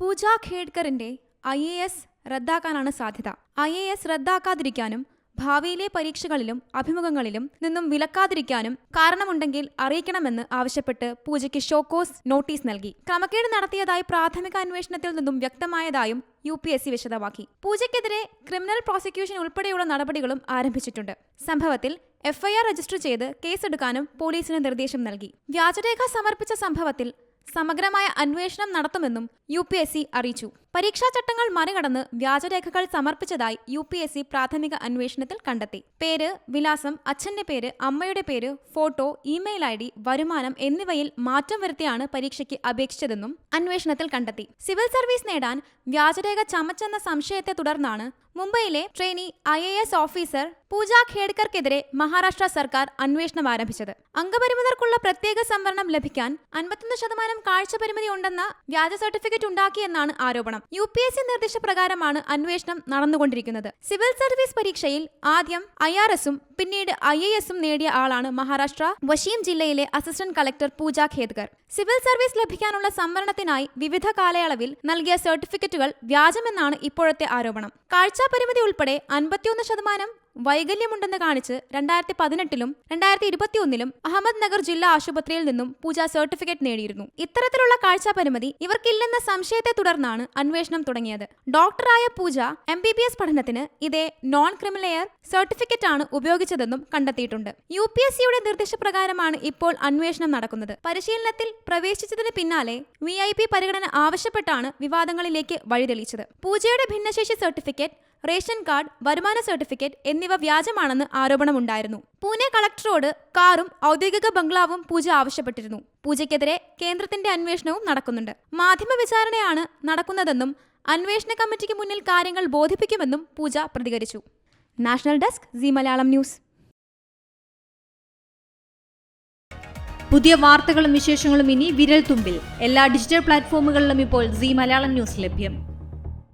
പൂജ ഖേഡ്കറിന്റെ I A S റദ്ദാക്കാനാണ് സാധ്യത. ഐ എ എസ് റദ്ദാക്കാതിരിക്കാനും ഭാവിയിലെ പരീക്ഷകളിലും അഭിമുഖങ്ങളിലും നിന്നും വിലക്കാതിരിക്കാനും കാരണമുണ്ടെങ്കിൽ അറിയിക്കണമെന്ന് ആവശ്യപ്പെട്ട് പൂജയ്ക്ക് ഷോക്കോസ് നോട്ടീസ് നൽകി. ക്രമക്കേട് നടത്തിയതായി പ്രാഥമിക അന്വേഷണത്തിൽ നിന്നും വ്യക്തമായതായും യു പി എസ് സി വിശദമാക്കി. പൂജയ്ക്കെതിരെ ക്രിമിനൽ പ്രോസിക്യൂഷൻ ഉൾപ്പെടെയുള്ള നടപടികളും ആരംഭിച്ചിട്ടുണ്ട്. സംഭവത്തിൽ എഫ്ഐആർ രജിസ്റ്റർ ചെയ്ത് കേസെടുക്കാനും പോലീസിന് നിർദ്ദേശം നൽകി. വ്യാജരേഖ സമർപ്പിച്ച സംഭവത്തിൽ സമഗ്രമായ അന്വേഷണം നടത്തുമെന്നും യു പി എസ് സി അറിയിച്ചു പരീക്ഷാ ചട്ടങ്ങൾ മറികടന്ന് വ്യാജരേഖകൾ സമർപ്പിച്ചതായി യു പി എസ് സി പ്രാഥമിക അന്വേഷണത്തിൽ കണ്ടെത്തി. പേര് വിലാസം അച്ഛന്റെ പേര് അമ്മയുടെ പേര് ഫോട്ടോ ഇമെയിൽ ഐ ഡി വരുമാനം എന്നിവയിൽ മാറ്റം വരുത്തിയാണ് പരീക്ഷയ്ക്ക് അപേക്ഷിച്ചതെന്നും അന്വേഷണത്തിൽ കണ്ടെത്തി. സിവിൽ സർവീസ് നേടാൻ വ്യാജരേഖ ചമച്ചെന്ന സംശയത്തെ തുടർന്നാണ് മുംബൈയിലെ trainee I A S officer Pooja ഖേഡ്കർക്കെതിരെ Maharashtra സർക്കാർ അന്വേഷണം ആരംഭിച്ചത്. അംഗപരിമിതർക്കുള്ള പ്രത്യേക സംവരണം ലഭിക്കാൻ അൻപത്തൊന്ന് ശതമാനം കാഴ്ച പരിമിതി ഉണ്ടെന്ന വ്യാജ സർട്ടിഫിക്കറ്റ് ഉണ്ടാക്കിയെന്നാണ് ആരോപണം. യു പി എസ് സി നിർദ്ദേശപ്രകാരമാണ് അന്വേഷണം നടന്നുകൊണ്ടിരിക്കുന്നത്. സിവിൽ സർവീസ് പരീക്ഷയിൽ ആദ്യം ഐ ആർ എസും പിന്നീട് ഐ എ എസും നേടിയ ആളാണ് മഹാരാഷ്ട്ര വശീം ജില്ലയിലെ assistant collector Pooja Khedkar. Civil service ലഭിക്കാനുള്ള സംവരണത്തിനായി വിവിധ കാലയളവിൽ നൽകിയ സർട്ടിഫിക്കറ്റുകൾ വ്യാജമെന്നാണ് ഇപ്പോഴത്തെ ആരോപണം. കാഴ്ചാ പരിമിതി ഉൾപ്പെടെ അൻപത്തിയൊന്ന് ശതമാനം വൈകല്യമുണ്ടെന്ന് കാണിച്ച് രണ്ടായിരത്തി പതിനെട്ടിലും രണ്ടായിരത്തി ഇരുപത്തിയൊന്നിലും അഹമ്മദ് നഗർ ജില്ലാ ആശുപത്രിയിൽ നിന്നും പൂജ സർട്ടിഫിക്കറ്റ് നേടിയിരുന്നു. ഇത്തരത്തിലുള്ള കാഴ്ചാ പരിമിതി ഇവർക്കില്ലെന്ന സംശയത്തെ തുടർന്നാണ് അന്വേഷണം തുടങ്ങിയത്. ഡോക്ടറായ Pooja M B B S പഠനത്തിന് ഇതേ നോൺ ക്രിമിലെയർ സർട്ടിഫിക്കറ്റ് ആണ് ഉപയോഗിച്ചതെന്നും കണ്ടെത്തിയിട്ടുണ്ട്. യു പി എസ് സിയുടെ നിർദ്ദേശപ്രകാരമാണ് ഇപ്പോൾ അന്വേഷണം നടക്കുന്നത്. പരിശീലനത്തിൽ പ്രവേശിച്ചതിന് പിന്നാലെ വി ഐ പി പരിഗണന ആവശ്യപ്പെട്ടാണ് വിവാദങ്ങളിലേക്ക് വഴിതെളിച്ചത്. പൂജയുടെ ഭിന്നശേഷി സർട്ടിഫിക്കറ്റ് റേഷൻ കാർഡ് വരുമാന സർട്ടിഫിക്കറ്റ് എന്നിവ വ്യാജമാണെന്ന് ആരോപണമുണ്ടായിരുന്നു. പൂനെ കളക്ടറോട് കാറും ഔദ്യോഗിക ബംഗ്ലാവും പൂജ ആവശ്യപ്പെട്ടിരുന്നു. പൂജയ്ക്കെതിരെ കേന്ദ്രത്തിന്റെ അന്വേഷണവും നടക്കുന്നുണ്ട്. മാധ്യമ വിചാരണയാണ് നടക്കുന്നതെന്നും അന്വേഷണ കമ്മിറ്റിക്ക് മുന്നിൽ കാര്യങ്ങൾ ബോധിപ്പിക്കുമെന്നും പൂജ പ്രതികരിച്ചു. National desk Zee Malayalam news. പുതിയ വാർത്തകളും വിശേഷങ്ങളും ഇനി വിരൽ തുമ്പിൽ എല്ലാ ഡിജിറ്റൽ പ്ലാറ്റ്ഫോമുകളിലും ഇപ്പോൾ സി മലയാളം ന്യൂസ് ലഭ്യം.